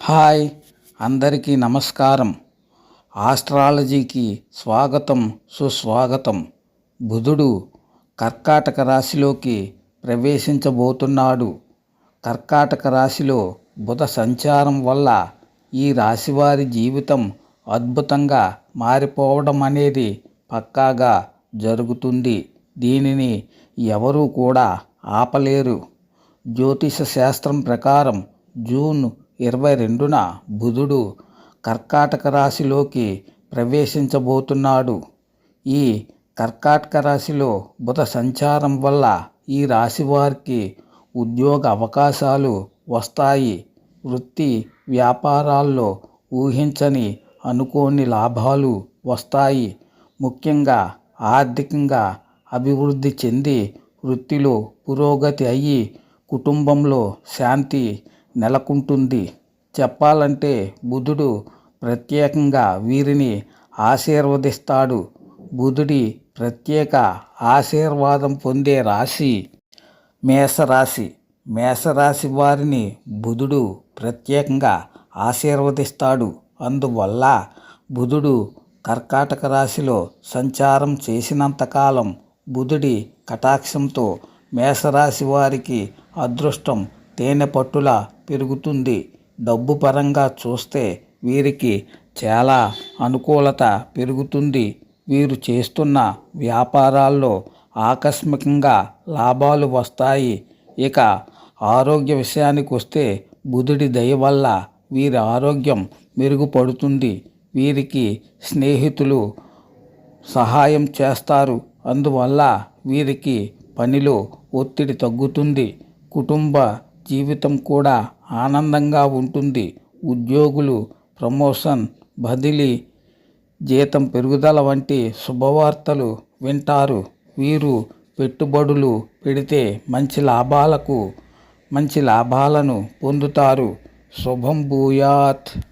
Hi అందరికీ నమస్కారం. ఆస్ట్రాలజీకి స్వాగతం సుస్వాగతం. బుధుడు కర్కాటక రాశిలోకి ప్రవేశించబోతున్నాడు. కర్కాటక రాశిలో బుధ సంచారం వల్ల ఈ రాశివారి జీవితం అద్భుతంగా మారిపోవడం అనేది పక్కాగా జరుగుతుంది. దీనిని ఎవరూ కూడా ఆపలేరు. జ్యోతిష శాస్త్రం ప్రకారం జూన్ ఇరవై రెండున బుధుడు కర్కాటక రాశిలోకి ప్రవేశించబోతున్నాడు. ఈ కర్కాటక రాశిలో బుధ సంచారం వల్ల ఈ రాశి వారికి ఉద్యోగ అవకాశాలు వస్తాయి. వృత్తి వ్యాపారాల్లో ఊహించని అనుకోని లాభాలు వస్తాయి. ముఖ్యంగా ఆర్థికంగా అభివృద్ధి చెంది వృత్తిలో పురోగతి అయ్యి కుటుంబంలో శాంతి నెలకొంటుంది. చెప్పాలంటే బుధుడు ప్రత్యేకంగా వీరిని ఆశీర్వదిస్తాడు. బుధుడి ప్రత్యేక ఆశీర్వాదం పొందే రాశి మేషరాశి. మేషరాశి వారిని బుధుడు ప్రత్యేకంగా ఆశీర్వదిస్తాడు. అందువల్ల బుధుడు కర్కాటక రాశిలో సంచారం చేసినంతకాలం బుధుడి కటాక్షంతో మేషరాశి వారికి అదృష్టం తేనె పట్టుల పెరుగుతుంది. డబ్బు పరంగా చూస్తే వీరికి చాలా అనుకూలత పెరుగుతుంది. వీరు చేస్తున్న వ్యాపారాల్లో ఆకస్మికంగా లాభాలు వస్తాయి. ఇక ఆరోగ్య విషయానికి వస్తే బుధుడి దయ వల్ల వీరి ఆరోగ్యం మెరుగుపడుతుంది. వీరికి స్నేహితులు సహాయం చేస్తారు. అందువల్ల వీరికి పనిలో ఒత్తిడి తగ్గుతుంది. కుటుంబ జీవితం కూడా ఆనందంగా ఉంటుంది. ఉద్యోగులు ప్రమోషన్ బదిలీ జీతం పెరుగుదల వంటి శుభవార్తలు వింటారు. వీరు పెట్టుబడులు పెడితే మంచి లాభాలకు మంచి లాభాలను పొందుతారు. శుభం భూయాత్.